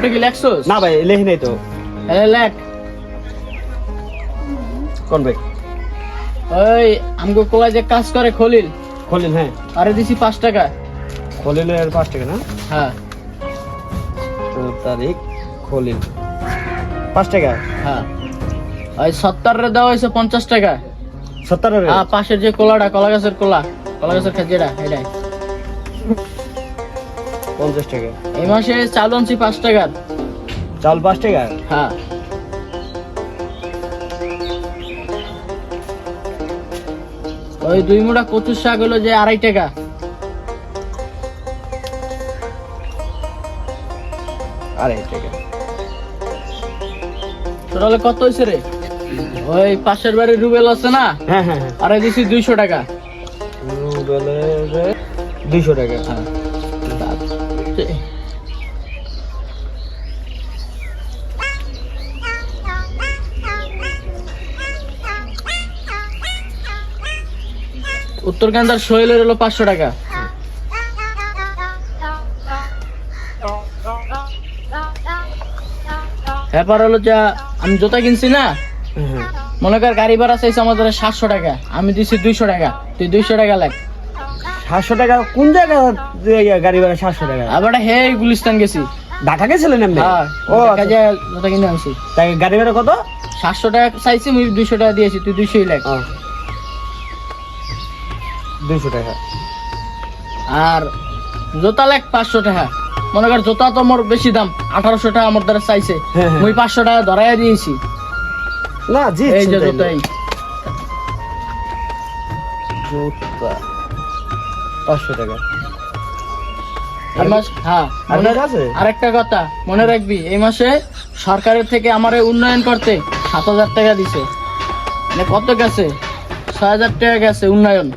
এটা কি লেখছস না ভাই লেখি নাই তো। এ লেখ। কোন ভাই? ওই আমগো কোলায় যে কাজ করে খলিল। খলিল হ্যাঁ। আরে দিছি পাঁচ টাকা। খলিলের পাঁচ টাকা না? হ্যাঁ। তারিখ খলিল। পাঁচ টাকা? হ্যাঁ। ওই সত্তর দেওয়া হয়েছে পঞ্চাশ টাকা। সত্তর হ্যাঁ পাশের যে কোলাটা কলা গাছের কোলা। কলা গাছের খাজিরা এটাই। পঞ্চাশ টাকা। এই মাসে চাল আনছি পাঁচ টাকার চাল পাঁচ টাকা? হ্যাঁ। ওই দুই মুঠা কচুর শাক হলো যে আড়াই টাকা। আড়াই টাকা। তোর হলে কত হয়েছে রে? ওই পাশের বাড়ির রুবেল আছে না? হ্যাঁ হ্যাঁ হ্যাঁ। আড়াই দিছি দুইশো টাকা। রুবেলের দুইশো টাকা। হ্যাঁ। উত্তর কান্দার সোহেলের হলো পাঁচশো টাকা। ব্যাপার হলো যা আমি জুতা কিনছি না? মনে কর গাড়ি ভাড়া চাইছে আমাদের সাতশো টাকা। আমি দিছি দুইশো টাকা। তুই দুইশো টাকা লাগ সাতশো টাকা কোন জায়গা গাড়ি ভাড়া সাতশো টাকা? আবার হে গুলিস্তান গেছি। ঢাকা গেছিলেন এমনি? হ্যাঁ ও কাজে জুতা কিনে আনছি। তাই গাড়ি ভাড়া কত? সাতশো টাকা চাইছি আমি দুইশো টাকা দিয়েছি। তুই দুইশোই লাগ। দুইশো টাকা। আর জোতা লাগ পাঁচশো টাকা। মনে কর জোতা তো মোর বেশি দাম আঠারোশো টাকা আমার দ্বারা চাইছে। হ্যাঁ, হ্যাঁ। মুই পাঁচশো টাকা ধরাইয়া দিয়েছি। না জি এই যে জোতাই জুতা পাঁচশো টাকা। হ্যাঁ আর আরেকটা কথা মনে রাখবি এই মাসে সরকারের থেকে আমার উন্নয়ন করতে সাত হাজার টাকা দিছে। মানে কত গেছে? ছয় হাজার টাকা গেছে উন্নয়ন।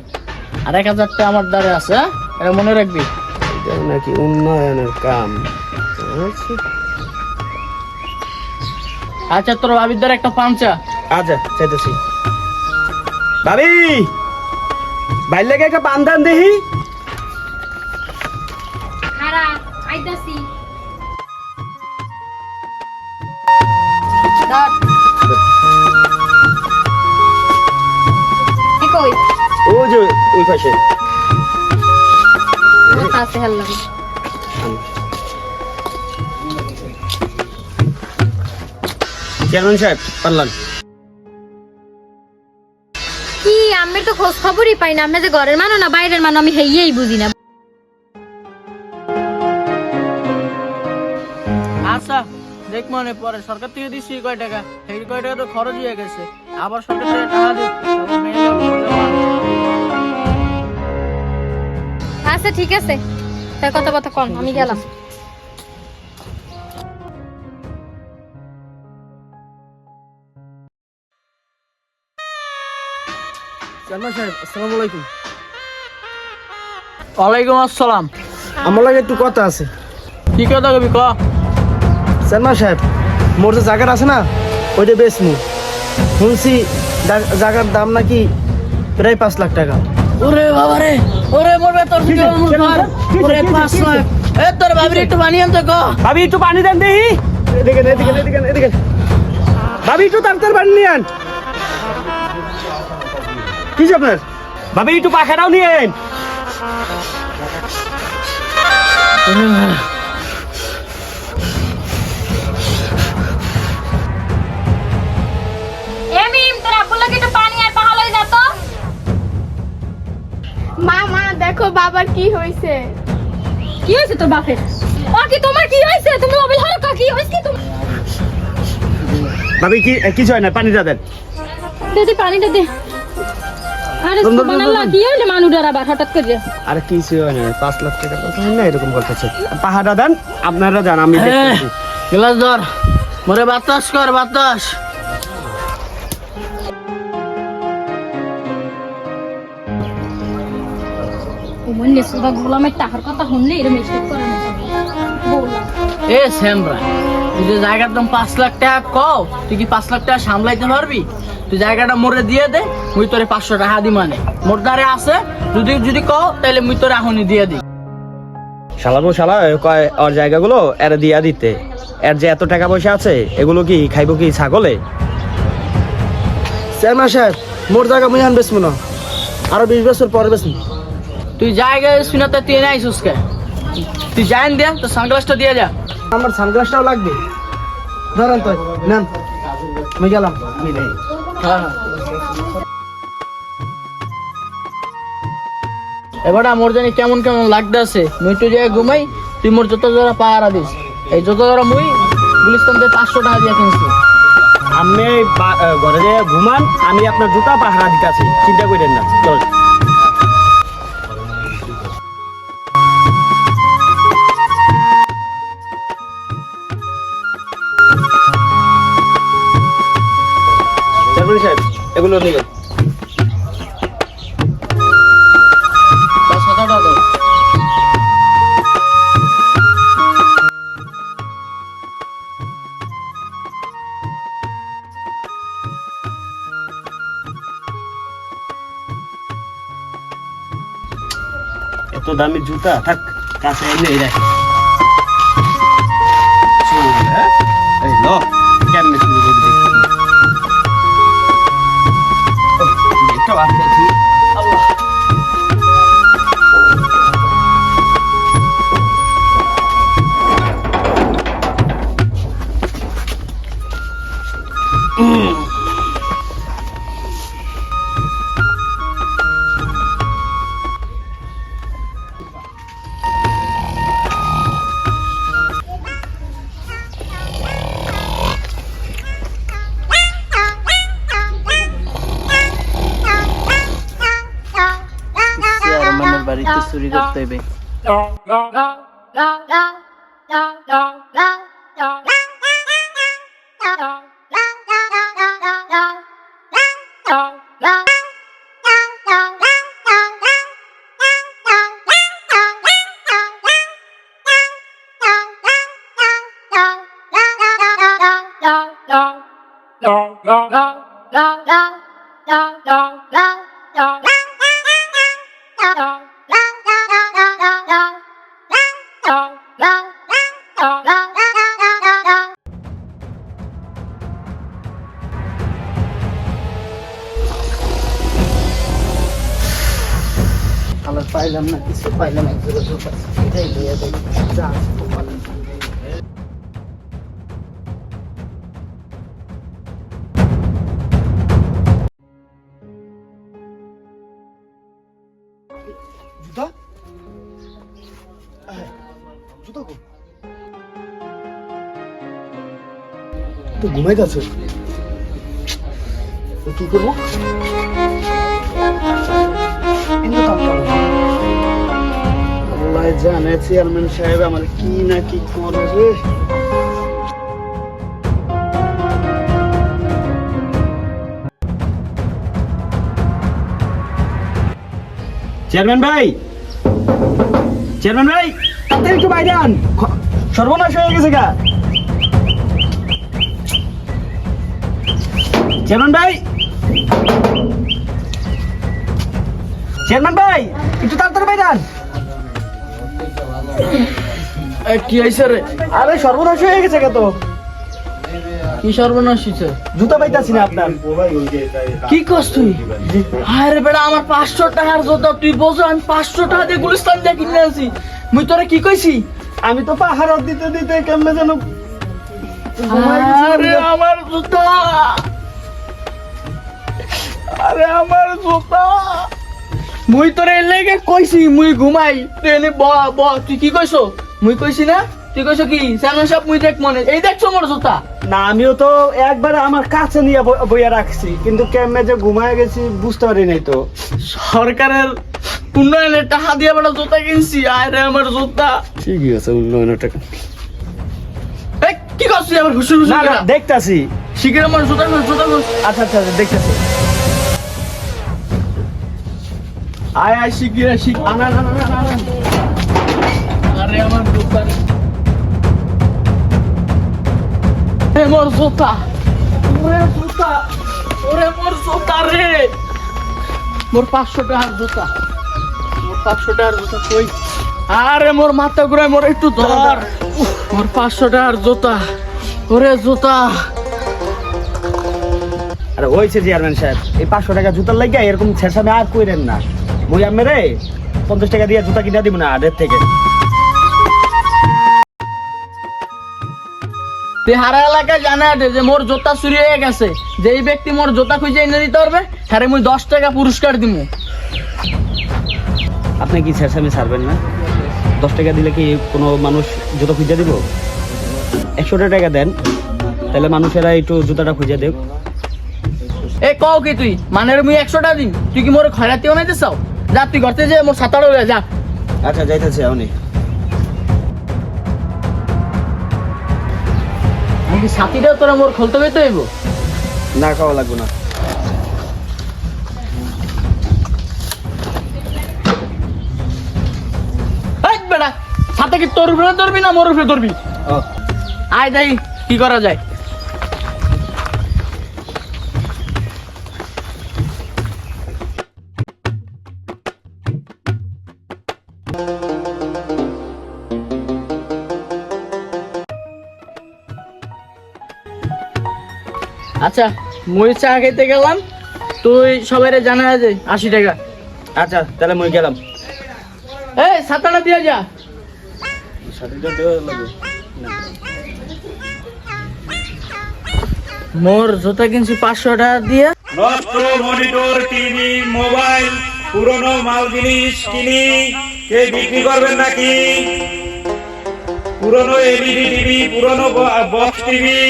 আর এক হাজার টাকা আমার দ্বারে আছে হ্যাঁ? এটা মনে রাখবি। এটা নাকি উন্নয়নের কাম। আচ্ছা তোর ভাবির দ্বারা একটা পাঞ্চা আচ্ছা চাইতেছি। ভাবি! বাইর লাগে একটা পান দান আইতাছি। ও যে ওই পাশে। আছে চেয়ারম্যান সাহেব পারলাম। কি আমি তো খোঁজ খবরই পাই না। আমি যে ঘরের মানুষ না বাইরের মানুষ আমি হেইয়েই বুঝি না। আচ্ছা দেখ মনে পরে সরকার থেকে দিচ্ছি কয় টাকা। সেই কয় টাকা তো খরচ হয়ে গেছে। আবার সরকার থেকে টাকা দিচ্ছে। আচ্ছা ঠিক আছে। তাই কথা কথা কম আমি গেলাম। চেয়ারম্যান সাহেব আসসালামু আলাইকুম। ওয়ালাইকুম আসসালাম। আমার লাগে একটু কথা আছে। কি কথা কবি ক? চেয়ারম্যান সাহেব মোর যে আছে না ওইটা বেশ মু শুনছি জায়গার দাম নাকি প্রায় পাঁচ লাখ টাকা। ওরে বাবা রে ওরে মরবে তোর? ধর। ওরে পাঁচ লাখ। এ তোর ভাবির একটু বানিয়ে আনতে ক। ভাবি একটু পানি দেন দেখি। এদিকে এদিকে এদিকে এদিকে ভাবি একটু তাড়াতাড়ি পানি নিয়ে আন। কি আপনার? ভাবি একটু পাখাটাও নিয়ে আন। এমিম তোর আব্বুর লাগে একটু মা মা দেখো বাবার কি হয়েছে। কি হয়েছে তোর বাপের? তোমার কি হয়েছে? তুমি মোবাইল হারো কি হয়েছে কি তোমার? ভাবি কি কিছু হয় না পানিটা দেন। দে দে পানিটা দে। আরে সুবহানাল্লাহ। কি হইল মানুষের আবার হঠাৎ করে? আর কিছু হয় না পাঁচ লাখ টাকা কথা হয় না এরকম করতেছে পাহাড়া দেন আপনারা যান আমি দেখতেছি। গ্লাস ধর। মরে বাতাস কর বাতাস। মনে সুদা গোলামের টাকার কথা শুনলে এরকম স্টেপ করে না এ শ্যামরা তুই যে জায়গার দাম পাঁচ লাখ টাকা কও তুই কি পাঁচ লাখ টাকা সামলাইতে পারবি? তুই জায়গাটা মোরে দিয়ে দে মুই তোরে পাঁচশো টাকা দি মানে মোর দ্বারে আছে যদি যদি কও তাহলে মুই তোরে এখনই দিয়ে দিই। শালাবো শালা কয় ওর জায়গাগুলো এর দিয়া দিতে। এর যে এত টাকা পয়সা আছে এগুলো কি খাইবো কি ছাগলে? চেয়ারম্যান সাহেব মোর জায়গা মুই আন বেসমু না। আরও বিশ বছর পরে বেসমু তুই জায়গায় শুনাতে তুই নাই সুস্কে তুই জাইন দে তো সানগ্লাসটা দিয়ে যা। আমার সানগ্লাসটাও লাগবে। ধরেন তো নেন। আমি গেলাম। হ্যাঁ হ্যাঁ এবার মোর জানি কেমন কেমন লাগতে আছে। মুই তো জায়গায় ঘুমাই তুই মোর যত জোড়া পাহারা দিস। এই যত জোড়া মুই গুলিস্তান থেকে পাঁচশো টাকা দিয়ে কিনছি। আমি ঘরে যে ঘুমান আমি আপনার জুতা পাহারা দিতে আছি চিন্তা করেন না। চল। এগুলো নিয়ে। এত দামি জুতা থাক কাছে এনে এই রাখ চল, হ্যাঁ? এই ল কেমনে করবি দেখি। Astro Athlete. đo đo đo đo đo đo No, no, no. পাইলাম না কিছু পাইলাম এক জায়গায় জুতা। এটাই লইয়া যাই। যা আছে তো পালাম। জুতা আয়, জুতা কো তো ঘুমাইতেছে কি করব জানে চেয়ারম্যান সাহেব আমার কি না কি করবে? চেয়ারম্যান ভাই! চেয়ারম্যান ভাই! তাড়াতাড়ি একটু বাইরে আন। সর্বনাশ হয়ে গেছে গা। চেয়ারম্যান ভাই! চেয়ারম্যান ভাই, একটু তাড়াতাড়ি বাইরে আন। কি হয়েছে রে? আরে সর্বনাশ হয়ে গেছে কি সর্বনাশ হয়েছে জুতা পাইতাছি না আপনার। কি তুই? আরে বেটা আমার পাঁচশো টাকার জোতা তুই বোঝো আমি পাঁচশো টাকা দিয়ে গুলিস্তান দিয়ে কিনে আছি মুই তোরা কি কইছি? আমি তো পাহাড় দিতে দিতে কেমনে যেন আরে আমার জুতা। আরে আমার জুতা। মুই তোরে এর লেগে কইছি মুই ঘুমাই। তুই এনে ব ব তুই কি কইছো? মুই কইছি না? তুই কইছো কি? স্যামন সাহেব মুই দেখ মনে। এই দেখছ মোর জুতা। না আমিও তো একবার আমার কাছে নিয়ে বইয়া রাখছি কিন্তু কেমনে যে ঘুমায় গেছি বুঝতে পারি নাই তো। সরকারের উন্নয়নের টাকা দিয়ে বেটা জুতা কিনছি আরে আমার জুতা। ঠিকই আছে উন্নয়নের টাকা। কি করছিস? আবার হুসুর হুসুর না না দেখতাছি। শিগগির আমার জুতা জুতা আচ্ছা আচ্ছা আচ্ছা, দেখতাছি। আয় আয় শিগগির শিগ আনা না না না না আরে আমার জুতা রে। এ মোর জুতা। ওরে জুতা। ওরে মোর জুতা রে। মোর পাঁচশো টাকার জুতা। মোর পাঁচশো টাকার জুতা কই? আরে মোর মাথা ঘুরায় মোর একটু ধর। মোর পাঁচশো টাকার জুতা। ওরে জুতা। আরে ওইছে চেয়ারম্যান সাহেব এই পাঁচশো টাকা জুতার লাগিয়া এরকম ছেসামে আর কইরেন না। মুই আমি রে পঞ্চাশ টাকা দিয়ে জুতা কিনা দিব না আডের থেকে। হারা এলাকায় জানা আছে যে মোর জুতা চুরি হয়ে গেছে। যে এই ব্যক্তি মোর জুতা খুঁজে এনে দিতে পারবে হ্যাঁ মুই দশ টাকা পুরস্কার দিমু। আপনি কি ছেসামে ছাড়বেন না? দশ টাকা দিলে কি কোনো মানুষ জুতা খুঁজে দিব? একশো টাকা দেন তাহলে মানুষেরা একটু জুতাটা খুঁজে দেব এ কও কি তুই? মানে মুই একশোটা দিন তুই কি মোর খয়রাতি বানাইতে চাও? যা তুই করতে যে মোর সাতাড়ো যা। আচ্ছা যাইতেছে আমি কি সাথীটাও তোরা মোর খুলতে হইতে হইব? না খাওয়া লাগবে না। সাথে কি তোর উপরে ধরবি না মোর উপরে ধরবি? আয় যাই কি করা যায়? আচ্ছা মুই চা খেতে গেলাম। তুই সবাই জানা আছে আশি টাকা। আচ্ছা তাহলে মুই গেলাম। এই, সাতাটা দিয়ে যা। মোর জুতা কিনছি পাঁচশো টাকা দিয়ে। মনিটর, টিভি, মোবাইল, পুরনো মাল জিনিস কিনি। কে বিক্রি করবেন নাকি? পুরনো এলইডি টিভি, পুরনো বক্স টিভি।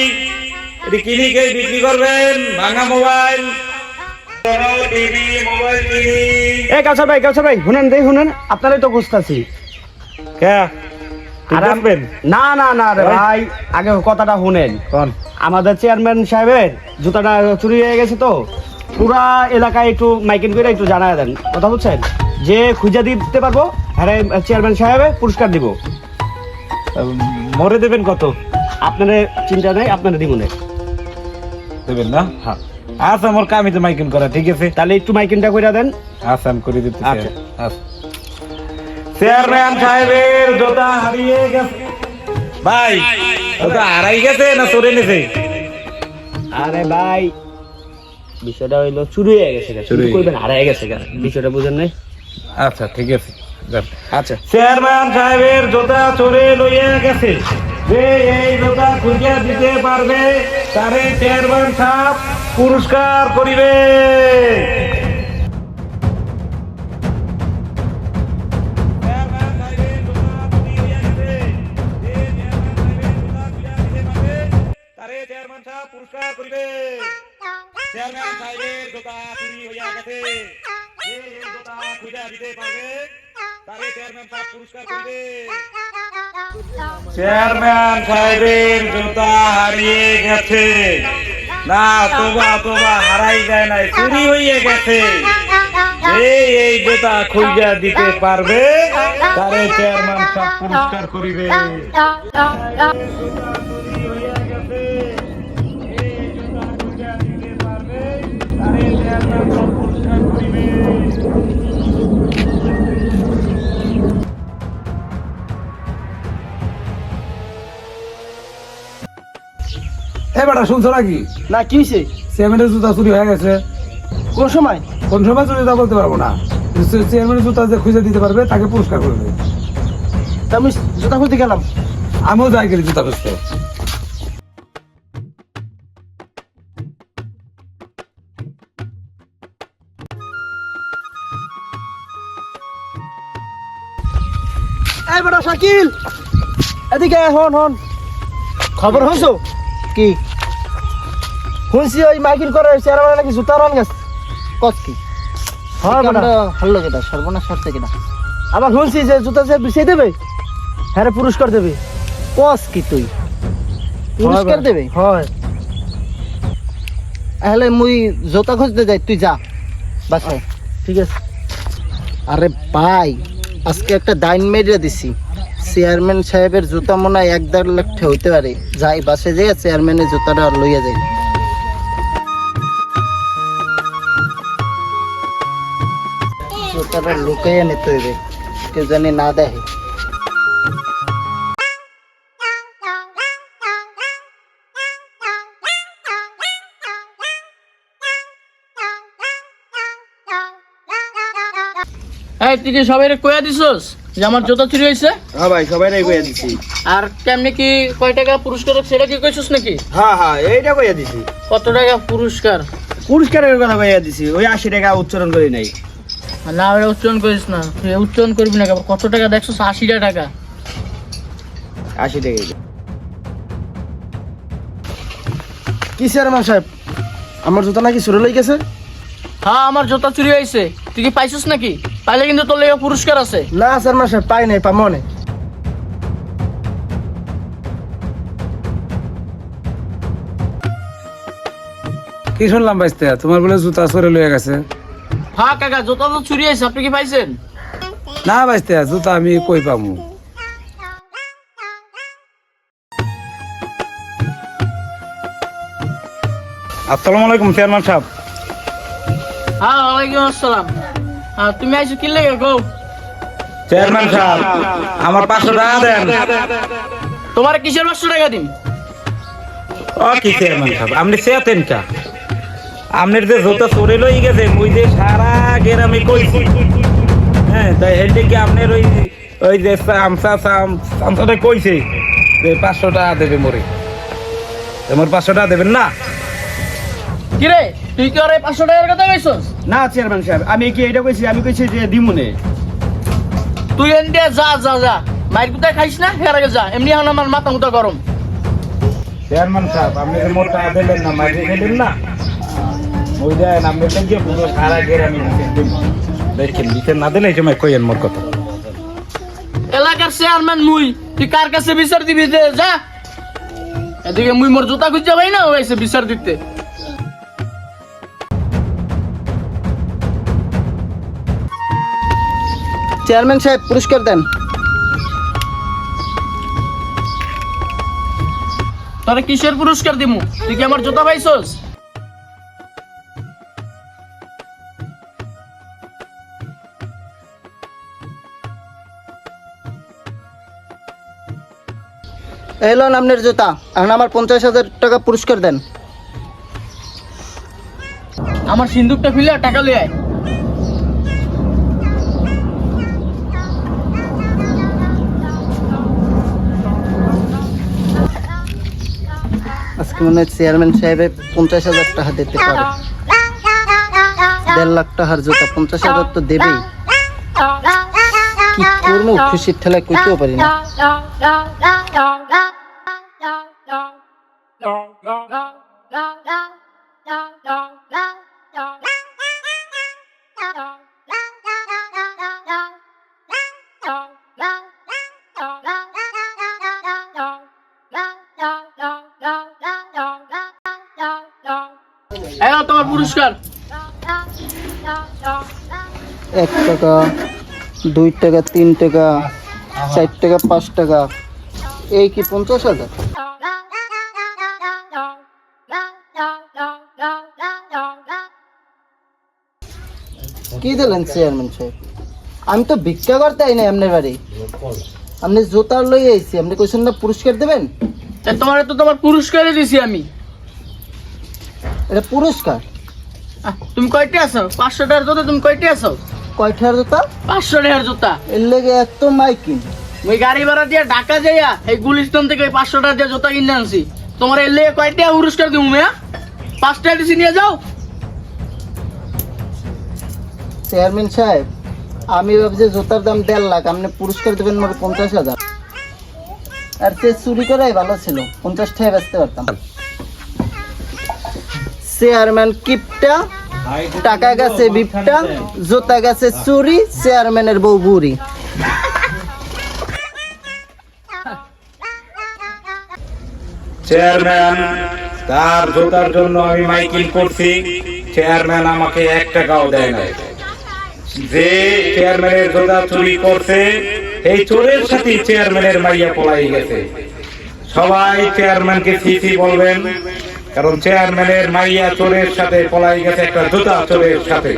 এটি কিনি কে বিক্রি করবেন? ভাঙা মোবাইল। এ কাউসার ভাই কাউসার ভাই শুনেন দেই শুনেন আপনারাই তো না না না রে ভাই আগে কথাটা শুনেন। আমাদের চেয়ারম্যান সাহেবের জুতাটা চুরি হয়ে গেছে তো। পুরা এলাকায় একটু মাইকিং করে একটু জানায় দেন। কথা বুঝছেন? যে খুঁজে দিতে পারব হ্যাঁ চেয়ারম্যান সাহেবে পুরস্কার দিব। মরে দেবেন কত? আপনাদের চিন্তা নেই আপনারা দিব না। দেবেন না? হ্যাঁ। আচ্ছা মোর কামি তো মাইকিং করা ঠিক আছে? তাহলে একটু মাইকিংটা করে দেন। আচ্ছা আমি করে দিতে আচ্ছা। চেয়ারম্যান সাহেবের জোতা হারিয়ে গেছে। ভাই জোতা হারাই গেছে না চলে নিছে? আরে ভাই বিষয়টা হইল চুরি হয়ে গেছে গা। চুরি কইবেন হারায় গেছে। বিষয়টা বুঝেন নাই? আচ্ছা ঠিক আছে। আচ্ছা। চেয়ারম্যান সাহেবের জোতা চোরে লইয়া গেছে। যে এই জোতা খুঁজে দিতে পারবে, তারে চেয়ারম্যান সাহেব পুরস্কার করিবে। পুরস্কার করিবে। চেয়ারম্যান সাহেবের জোতা চুরি হইয়া গেছে। এই জোতা খুঁজে দিতে পারবে, তারে চেয়ারম্যান সাহেব পুরস্কার করবে। চেয়ারম্যান সাহেবের জুতা হারিয়ে গেছে। না, তোবা তোবা, হারাই যায় নাই, চুরি হয়ে গেছে। এই এই জুতা খুঁজে দিতে পারবে, তারে চেয়ারম্যান সাহেব পুরস্কার করিবে। এ বেটা শুনছো নাকি না কি হয়েছে চেয়ারম্যানের জুতা চুরি হয়ে গেছে। কোন সময়? কোন সময় চুরি তা বলতে পারব না। চেয়ারম্যানের জুতা যে খুঁজে দিতে পারবে তাকে পুরস্কার করবে আমি জুতা খুঁজতে গেলাম। আমিও যাই গেলি জুতা খুঁজতে। এই বেটা শাকিল! এদিকে হন হন। খবর হইছো? কি? শুনছি ওই মাইকিং করে চেয়ারম্যান নাকি জুতা রন গেছে। কি? হ্যাঁ কেটা সর্বনাশ কেটা আবার শুনছি যে জুতা যে বিছিয়ে দেবে হ্যাঁ পুরস্কার দেবে। কস কি তুই? পুরস্কার দেবে? হয়। তাহলে মুই জোতা খুঁজতে যাই তুই যা বাসায়। ঠিক আছে। আরে ভাই আজকে একটা ডাইন মেরে দিছি। চেয়ারম্যান সাহেবের জুতা মনে হয় এক দেড় লাখ হইতে পারে। যাই বাসে যেয়ে চেয়ারম্যানের জুতাটা লইয়া যাই। তারা লুকাইয়া নিতে হবে কেউ জানি তুই কি সবাইরে কইয়া দিছস যে আমার জুতা চুরি হয়েছে হ্যাঁ ভাই সবাইরে কইয়া দিছি। আর কেমনে কি কয় টাকা পুরস্কার সেটা কি কইছস নাকি? হ্যাঁ হ্যাঁ এইটা কইয়া দিছি। কত টাকা পুরস্কার? পুরস্কারের কথা কইয়া দিছি ওই আশি টাকা উচ্চারণ করি নাই। না ওটা উচ্চারণ করিস না। তুই উচ্চারণ করবি না কত টাকা দেখছস আশিটা টাকা। আশি টাকা কি চেয়ারম্যান সাহেব? আমার জুতা নাকি চুরে লই গেছে? হ্যাঁ আমার জুতা চুরি হয়েছে। তুই কি পাইছস নাকি? পাইলে কিন্তু তোর লেগে পুরস্কার আছে। না চেয়ারম্যান সাহেব পাই নাই পামো না। কি শুনলাম বাইস্তে তোমার বলে জুতা সরে লয়ে গেছে। হ্যাঁ কাকা জুতা তো চুরি হয়েছে আপনি কি পাইছেন? না জুতা আমি কই পামু? আসসালামু আলাইকুম চেয়ারম্যান সাহেব। হ্যাঁ ওয়ালাইকুম আসসালাম। হ্যাঁ তুমি আইছো কি লেগে গো চেয়ারম্যান সাহেব আমার পাঁচশো টাকা দেন। তোমার কিসের পাঁচশো টাকা দিন? ও কি চেয়ারম্যান সাহেব আপনি চেয়াতেন কা? আপনার যে জুতা চুরি লই গেছে মুই যে সারা গ্রামে কইছি। হ্যাঁ তাই হেলতে কি আপনার ওই ওই যে আমসা আমসাটা কইছে যে পাঁচশো টাকা দেবে মরে। তোমার পাঁচশো টাকা দেবেন না? কিরে তুই কি এই পাঁচশো টাকার কথা কইছস? না চেয়ারম্যান সাহেব আমি কি এটা কইছি? আমি কইছি যে দিমুনে। তুই এন দিয়ে যা যা যা। মাইর কোথায় খাইস না? হের আগে যা। এমনি এখন আমার মাথা মুথা গরম। চেয়ারম্যান সাহেব আপনি মোট টাকা দিলেন না মাইরে দিলেন না? ওই দেন আপনি তো যে পুরো সারা গ্রামে দেখেন দিতে না দিলে এই সময় কইেন মোর কথা? এলাকার চেয়ারম্যান মুই তুই কার কাছে বিচার দিবি দে যা। এদিকে মুই মোর জুতা খুঁজে না হয়েছে বিচার দিতে। চেয়ারম্যান সাহেব পুরস্কার দেন। তোরা কিসের পুরস্কার দিমু? তুই কি আমার জুতা পাইছস? এলো আপনার জুতা। এখন আমার পঞ্চাশ হাজার টাকা পুরস্কার দেন। আমার সিন্দুকটা খুলে টাকা লই আয়। আজকে মনে হয় চেয়ারম্যান সাহেবের পঞ্চাশ হাজার টাকা দিতে পারে। দেড় লাখ টাকার জুতা পঞ্চাশ হাজার তো দেবেই। কি করব খুশির ঠেলায় কইতেও পারি না এই নাও তোমার পুরস্কার এক টাকা দুই টাকা তিন টাকা চার টাকা পাঁচ টাকা। এই কি পঞ্চাশ হাজার? কি দিলেন চেয়ারম্যান সাহেব? আমি তো ভিক্ষা করতে আই না আপনার বাড়ি। আপনি জোতার লই আইছি আপনি কইছেন না পুরস্কার দেবেন? তোমার তো তোমার পুরস্কারই দিছি আমি। এটা পুরস্কার? তুমি কয়টি আছো? পাঁচশো টাকার জুতা তুমি কয়টি আছো? জোতা? পাঁচশো টাকার জুতা। এর লেগে এত মাইকিং। ওই গাড়ি ভাড়া দিয়ে ঢাকা যাইয়া এই গুলিস্তান থেকে পাঁচশো টাকা দিয়ে জুতা কিনে আনছি। তোমার কয়টা পুরস্কার দিব মেয়া? ডিসি নিয়ে যাও। চেয়ারম্যান সাহেব আমি ভাবছি জুতার দাম দেড় লাখ আপনি পুরস্কার দেবেন মোট পঞ্চাশ হাজার। আর সে চুরি করাই ভালো ছিল পঞ্চাশ টাকা বেচতে পারতাম। চেয়ারম্যান কিপটা টাকা গেছে বিপটা, জুতা গেছে চুরি, চেয়ারম্যানের বউ বুড়ি। চেয়ারম্যান, তার জোতার জন্য আমি মাইকিং করছি। চেয়ারম্যান আমাকে এক টাকাও দেয় নাই। যে চেয়ারম্যানের জোতা চুরি করছে এই চোরের সাথে চেয়ারম্যানের মাইয়া পলাই গেছে। সবাই চেয়ারম্যানকে সিসি বলবেন কারণ চেয়ারম্যানের মাইয়া চোরের সাথে পলাই গেছে একটা জুতা চোরের সাথে।